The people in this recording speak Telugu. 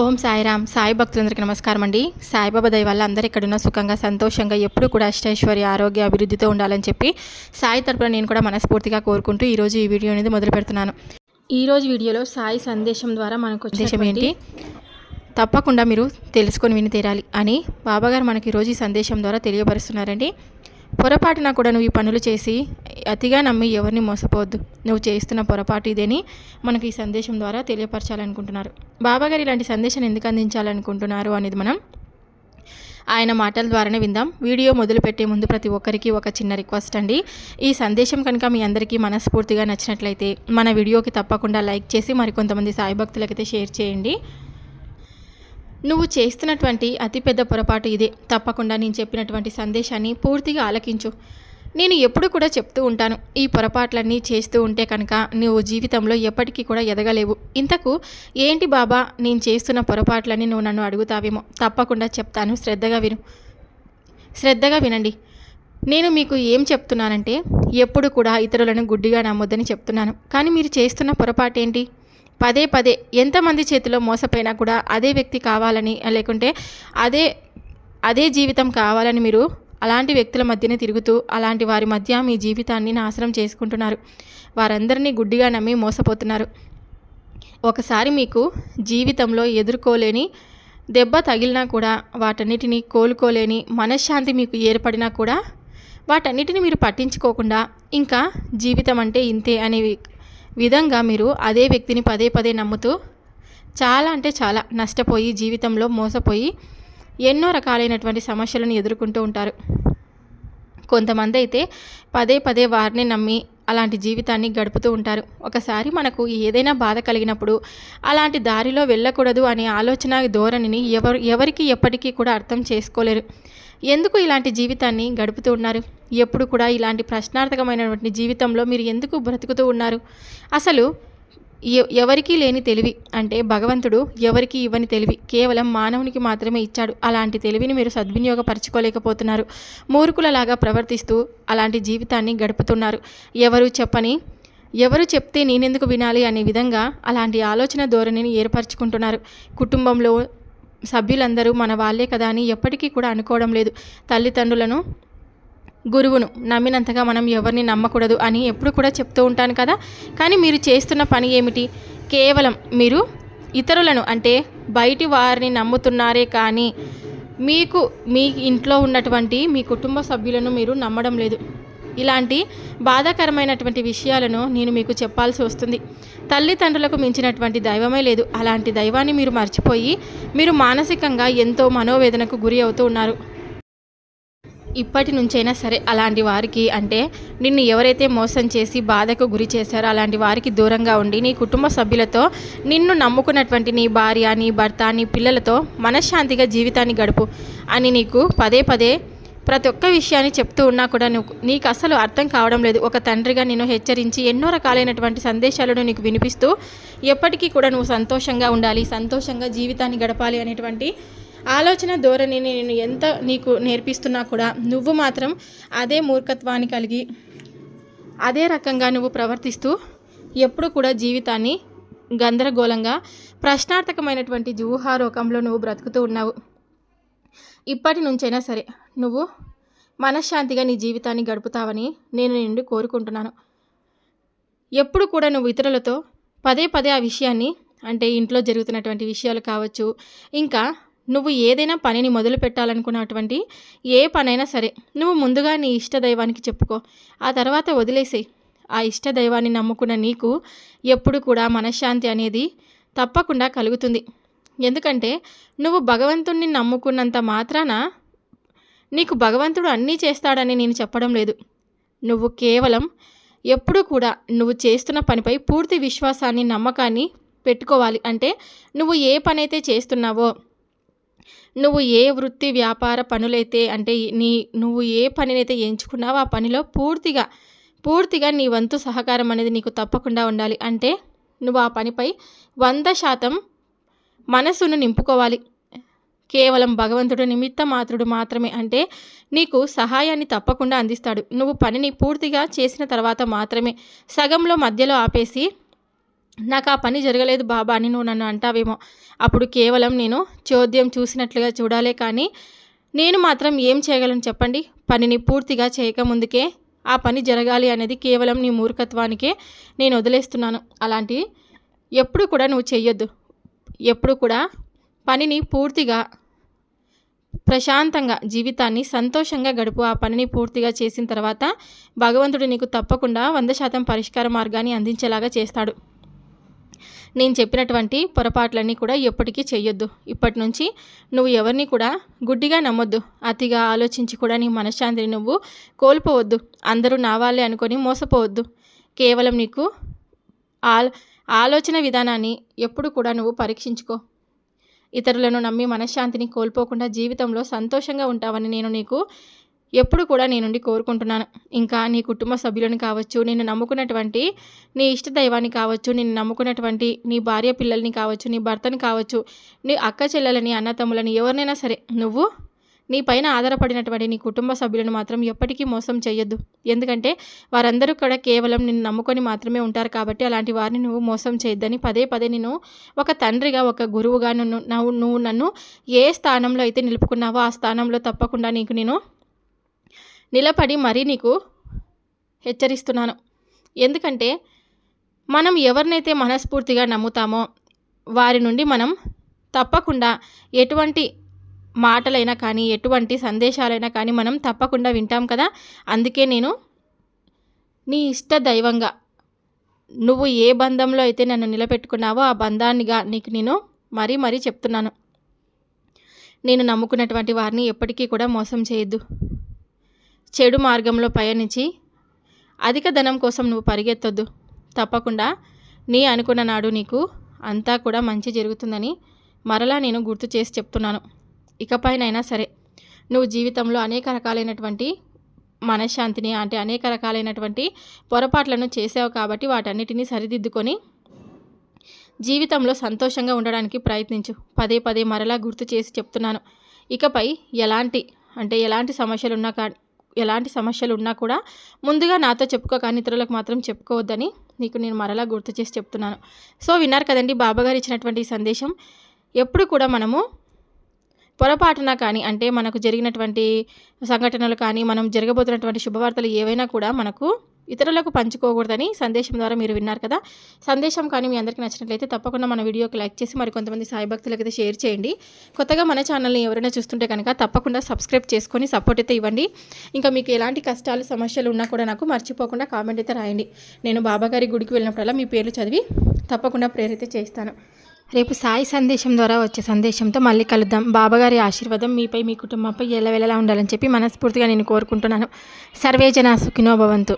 ఓం సాయిరామ్. సాయి భక్తులందరికీ నమస్కారం అండి సాయిబాబా దయ వల్ల అందరూ ఇక్కడున్న సుఖంగా సంతోషంగా ఎప్పుడు కూడా అష్టైశ్వర్య ఆరోగ్య అభివృద్ధితో ఉండాలని చెప్పి సాయి తరపున నేను కూడా మనస్ఫూర్తిగా కోరుకుంటూ ఈరోజు ఈ వీడియో అనేది మొదలు పెడుతున్నాను. ఈరోజు వీడియోలో సాయి సందేశం ద్వారా మనకు ఉద్దేశం ఏంటి? తప్పకుండా మీరు తెలుసుకొని విని తీరాలి అని బాబాగారు మనకి ఈరోజు ఈ సందేశం ద్వారా తెలియపరుస్తున్నారండి. పొరపాటున కూడా నువ్వు ఈ పనులు చేసి అతిగా నమ్మి ఎవరిని మోసపోవద్దు. నువ్వు చేస్తున్న పొరపాటు ఇదేని మనకు ఈ సందేశం ద్వారా తెలియపరచాలనుకుంటున్నారు. బాబాగారు ఇలాంటి సందేశాన్ని ఎందుకు అందించాలనుకుంటున్నారు అనేది మనం ఆయన మాటల ద్వారానే విందాం. వీడియో మొదలుపెట్టే ముందు ప్రతి ఒక్కరికి ఒక చిన్న రిక్వెస్ట్ అండి. ఈ సందేశం కనుక మీ అందరికీ మనస్ఫూర్తిగా నచ్చినట్లయితే మన వీడియోకి తప్పకుండా లైక్ చేసి మరికొంతమంది సాయి భక్తులకైతే షేర్ చేయండి. నువ్వు చేస్తున్నటువంటి అతిపెద్ద పొరపాటు ఇదే. తప్పకుండా నేను చెప్పినటువంటి సందేశాన్ని పూర్తిగా ఆలకించు. నేను ఎప్పుడు కూడా చెప్తూ ఉంటాను ఈ పొరపాట్లన్నీ చేస్తూ ఉంటే కనుక నువ్వు జీవితంలో ఎప్పటికీ కూడా ఎదగలేవు. ఇంతకు ఏంటి బాబా నేను చేస్తున్న పొరపాట్లని నువ్వు నన్ను అడుగుతావేమో? తప్పకుండా చెప్తాను శ్రద్ధగా విను. శ్రద్ధగా వినండి. నేను మీకు ఏం చెప్తున్నానంటే ఎప్పుడు కూడా ఇతరులను గుడ్డిగా నమ్మొద్దని చెప్తున్నాను. కానీ మీరు చేస్తున్న పొరపాటు ఏంటి పదే పదే ఎంతమంది చేతిలో మోసపోయినా కూడా అదే వ్యక్తి కావాలని లేకుంటే అదే అదే జీవితం కావాలని మీరు అలాంటి వ్యక్తుల మధ్యనే తిరుగుతూ అలాంటి వారి మధ్య మీ జీవితాన్ని నాశనం చేసుకుంటున్నారు. వారందరినీ గుడ్డిగా నమ్మి మోసపోతున్నారు. ఒకసారి మీకు జీవితంలో ఎదుర్కోలేని దెబ్బ తగిలినా కూడా వాటన్నిటిని కోలుకోలేని మనశ్శాంతి మీకు ఏర్పడినా కూడా వాటన్నిటిని మీరు పట్టించుకోకుండా ఇంకా జీవితం అంటే ఇంతే అనేవి విధంగా మీరు అదే వ్యక్తిని పదే పదే నమ్ముతూ చాలా అంటే చాలా నష్టపోయి జీవితంలో మోసపోయి ఎన్నో రకాలైనటువంటి సమస్యలను ఎదుర్కొంటూ ఉంటారు. కొంతమంది అయితే పదే పదే వారిని నమ్మి అలాంటి జీవితాన్ని గడుపుతూ ఉంటారు. ఒకసారి మనకు ఏదైనా బాధ కలిగినప్పుడు అలాంటి దారిలో వెళ్ళకూడదు అనే ఆలోచన ధోరణిని ఎవరు ఎవరికి ఎప్పటికీ కూడా అర్థం చేసుకోలేరు. ఎందుకు ఇలాంటి జీవితాన్ని గడుపుతూ ఉన్నారు? ఎప్పుడు కూడా ఇలాంటి ప్రశ్నార్థకమైనటువంటి జీవితంలో మీరు ఎందుకు బ్రతుకుతూ ఉన్నారు? అసలు ఎ- ఎవరికీ లేని తెలివి అంటే భగవంతుడు ఎవరికి ఇవ్వని తెలివి కేవలం మానవునికి మాత్రమే ఇచ్చాడు. అలాంటి తెలివిని మీరు సద్వినియోగపరచుకోలేకపోతున్నారు. మూర్ఖులలాగా ప్రవర్తిస్తూ అలాంటి జీవితాన్ని గడుపుతున్నారు. ఎవరు చెప్పని ఎవరు చెప్తే నేనెందుకు వినాలి అనే విధంగా అలాంటి ఆలోచన ధోరణిని ఏర్పరచుకుంటున్నారు. కుటుంబంలో సభ్యులందరూ మన వాళ్ళే కదా అని ఎప్పటికీ కూడా అనుకోవడం లేదు. తల్లిదండ్రులను గురువును. నమ్మినంతగా మనం ఎవరిని నమ్మకూడదు అని ఎప్పుడు కూడా చెప్తూ ఉంటాను కదా. కానీ మీరు చేస్తున్న పని ఏమిటి? కేవలం మీరు ఇతరులను అంటే బయటి వారిని నమ్ముతున్నారే కానీ మీకు మీ ఇంట్లో ఉన్నటువంటి మీ కుటుంబ సభ్యులను మీరు నమ్మడం లేదు. ఇలాంటి బాధాకరమైనటువంటి విషయాలను నేను మీకు చెప్పాల్సి వస్తుంది. తల్లిదండ్రులకు మించినటువంటి దైవమే లేదు. అలాంటి దైవాన్ని మీరు మర్చిపోయి మీరు మానసికంగా ఎంతో మనోవేదనకు గురి అవుతూ ఉన్నారు. ఇప్పటి నుంచైనా సరే అలాంటి వారికి అంటే నిన్ను ఎవరైతే మోసం చేసి బాధకు గురి చేశారో అలాంటి వారికి దూరంగా ఉండి నీ కుటుంబ సభ్యులతో నిన్ను నమ్ముకున్నటువంటి నీ భార్య నీ భర్త నీ పిల్లలతో మనశ్శాంతిగా జీవితాన్ని గడుపు అని నీకు పదే పదే ప్రతి ఒక్క విషయాన్ని చెప్తూ ఉన్నా కూడా నువ్వు నీకు అసలు అర్థం కావడం లేదు. ఒక తండ్రిగా నేను హెచ్చరించి ఎన్నో రకాలైనటువంటి సందేశాలను నీకు వినిపిస్తూ ఎప్పటికీ కూడా నువ్వు సంతోషంగా ఉండాలి సంతోషంగా జీవితాన్ని గడపాలి అనేటువంటి ఆలోచన ధోరణిని నేను ఎంత నీకు నేర్పిస్తున్నా కూడా నువ్వు మాత్రం అదే మూర్ఖత్వాన్ని కలిగి అదే రకంగా నువ్వు ప్రవర్తిస్తూ ఎప్పుడు కూడా జీవితాన్ని గందరగోళంగా ప్రశ్నార్థకమైనటువంటి జూహారోకంలో నువ్వు బ్రతుకుతూ ఉన్నావు. ఇప్పటి నుంచైనా సరే నువ్వు మనశ్శాంతిగా నీ జీవితాన్ని గడుపుతావని నేను నిన్ను కోరుకుంటున్నాను. ఎప్పుడు కూడా నువ్వు ఇతరులతో పదే పదే ఆ విషయాన్ని అంటే ఇంట్లో జరుగుతున్నటువంటి విషయాలు కావచ్చు ఇంకా నువ్వు ఏదైనా పనిని మొదలు పెట్టాలనుకున్నటువంటి ఏ పనైనా సరే నువ్వు ముందుగా నీ ఇష్ట దైవానికి చెప్పుకో. ఆ తర్వాత వదిలేసేయి. ఆ ఇష్ట దైవాన్ని నమ్ముకున్న నీకు ఎప్పుడు కూడా మనశ్శాంతి అనేది తప్పకుండా కలుగుతుంది. ఎందుకంటే నువ్వు భగవంతుణ్ణి నమ్ముకున్నంత మాత్రాన నీకు భగవంతుడు అన్నీ చేస్తాడని నేను చెప్పడం లేదు. నువ్వు కేవలం ఎప్పుడు కూడా నువ్వు చేస్తున్న పనిపై పూర్తి విశ్వాసాన్ని నమ్మకాన్ని పెట్టుకోవాలి. అంటే నువ్వు ఏ పనైతే చేస్తున్నావో నువ్వు ఏ వృత్తి వ్యాపార పనులైతే అంటే నీ నువ్వు ఏ పనినైతే ఎంచుకున్నావో ఆ పనిలో పూర్తిగా పూర్తిగా నీ వంతు సహకారం అనేది నీకు తప్పకుండా ఉండాలి. అంటే నువ్వు ఆ పనిపై వంద శాతం మనసును నింపుకోవాలి. కేవలం భగవంతుడు నిమిత్త మాత్రుడు మాత్రమే అంటే నీకు సహాయాన్ని తప్పకుండా అందిస్తాడు. నువ్వు పనిని పూర్తిగా చేసిన తర్వాత మాత్రమే సగంలో మధ్యలో ఆపేసి నాకు ఆ పని జరగలేదు బాబా అని నువ్వు నన్ను అంటావేమో. అప్పుడు కేవలం నేను చోద్యం చూసినట్లుగా చూడాలే కానీ నేను మాత్రం ఏం చేయగలను చెప్పండి? పనిని పూర్తిగా చేయకముందుకే ఆ పని జరగాలి అనేది కేవలం నీ మూర్ఖత్వానికే నేను వదిలేస్తున్నాను. అలాంటి ఎప్పుడు కూడా నువ్వు చెయ్యొద్దు. ఎప్పుడు కూడా పనిని పూర్తిగా ప్రశాంతంగా జీవితాన్ని సంతోషంగా గడుపు. ఆ పనిని పూర్తిగా చేసిన తర్వాత భగవంతుడు నీకు తప్పకుండా వంద శాతం పరిష్కార మార్గాన్ని అందించేలాగా చేస్తాడు. నేను చెప్పినటువంటి పొరపాట్లన్నీ కూడా ఎప్పటికీ చెయ్యొద్దు. ఇప్పటి నుంచి నువ్వు ఎవరిని కూడా గుడ్డిగా నమ్మొద్దు. అతిగా ఆలోచించి కూడా నీ మనశ్శాంతిని నువ్వు కోల్పోవద్దు. అందరూ నా వాళ్ళే అనుకొని మోసపోవద్దు. కేవలం నీకు ఆల్ ఆలోచన విధానాన్ని ఎప్పుడు కూడా నువ్వు పరీక్షించుకో. ఇతరులను నమ్మి మనశ్శాంతిని కోల్పోకుండా జీవితంలో సంతోషంగా ఉంటావని నేను నీకు ఎప్పుడు కూడా నీ నుండి కోరుకుంటున్నాను. ఇంకా నీ కుటుంబ సభ్యులను కావచ్చు నేను నమ్ముకున్నటువంటి నీ ఇష్ట దైవాన్ని కావచ్చు నేను నమ్ముకున్నటువంటి నీ భార్య పిల్లల్ని కావచ్చు నీ భర్తని కావచ్చు నీ అక్క చెల్లెలని అన్నతమ్ములని ఎవరినైనా సరే నువ్వు నీ పైన ఆధారపడినటువంటి నీ కుటుంబ సభ్యులను మాత్రం ఎప్పటికీ మోసం చేయొద్దు. ఎందుకంటే వారందరూ కూడా కేవలం నిన్ను నమ్ముకొని మాత్రమే ఉంటారు కాబట్టి అలాంటి వారిని నువ్వు మోసం చేయొద్దని పదే పదే నేను ఒక తండ్రిగా ఒక గురువుగా నువ్వు నువ్వు నన్ను ఏ స్థానంలో అయితే నిలుపుకున్నావో ఆ స్థానంలో తప్పకుండా నీకు నేను నిలబడి మరీ నీకు హెచ్చరిస్తున్నాను. ఎందుకంటే మనం ఎవరినైతే మనస్ఫూర్తిగా నమ్ముతామో వారి నుండి మనం తప్పకుండా ఎటువంటి మాటలైనా కానీ ఎటువంటి సందేశాలైనా కానీ మనం తప్పకుండా వింటాం కదా? అందుకే నేను నీ ఇష్ట దైవంగా నువ్వు ఏ బంధంలో అయితే నన్ను నిలబెట్టుకున్నావో ఆ బంధాన్నిగా నీకు నేను మరీ మరీ చెప్తున్నాను. నేను నమ్ముకున్నటువంటి వారిని ఎప్పటికీ కూడా మోసం చేయొద్దు. చెడు మార్గంలో పయనించి అధిక ధనం కోసం నువ్వు పరిగెత్తొద్దు. తప్పకుండా నీ అనుకున్న నాడు నీకు అంతా కూడా మంచి జరుగుతుందని మరలా నేను గుర్తు చేసి చెప్తున్నాను. ఇకపైనైనా సరే నువ్వు జీవితంలో అనేక రకాలైనటువంటి మనశ్శాంతిని అంటే అనేక రకాలైనటువంటి పొరపాట్లను చేసావు కాబట్టి వాటన్నిటినీ సరిదిద్దుకొని జీవితంలో సంతోషంగా ఉండడానికి ప్రయత్నించు. పదే పదే మరలా గుర్తు చేసి చెప్తున్నాను. ఇకపై ఎలాంటి అంటే ఎలాంటి సమస్యలు ఉన్నా కా ఎలాంటి సమస్యలు ఉన్నా కూడా ముందుగా నాతో చెప్పుకో కానీ ఇతరులకు మాత్రం చెప్పుకోవద్దని నీకు నేను మరలా గుర్తు చేసి చెప్తున్నాను. సో విన్నారు కదండి బాబాగారు ఇచ్చినటువంటి సందేశం. ఎప్పుడు కూడా మనము పొరపాటున కానీ అంటే మనకు జరిగినటువంటి సంఘటనలు కానీ మనం జరగబోతున్నటువంటి శుభవార్తలు ఏవైనా కూడా మనకు ఇతరులకు పంచుకోకూడదని సందేశం ద్వారా మీరు విన్నారు కదా. సందేశం కానీ మీ అందరికీ నచ్చినట్లయితే తప్పకుండా మన వీడియోకి లైక్ చేసి మరి కొంతమంది సాయి భక్తులకి అయితే షేర్ చేయండి. కొత్తగా మన ఛానల్ని ఎవరైనా చూస్తుంటే కనుక తప్పకుండా సబ్స్క్రైబ్ చేసుకొని సపోర్ట్ అయితే ఇవ్వండి. ఇంకా మీకు ఎలాంటి కష్టాలు సమస్యలు ఉన్నా కూడా నాకు మర్చిపోకుండా కామెంట్ అయితే రాయండి. నేను బాబాగారి గుడికి వెళ్ళినప్పుడల్లా మీ పేర్లు చదివి తప్పకుండా ప్రేరిత చేస్తాను. రేపు సాయి సందేశం ద్వారా వచ్చే సందేశంతో మళ్ళీ కలుద్దాం. బాబాగారి ఆశీర్వాదం మీపై మీ కుటుంబంపై ఎల్లవెల్లలా ఉండాలని చెప్పి మనస్ఫూర్తిగా నేను కోరుకుంటున్నాను. సర్వేజన సుఖినో భవంతు.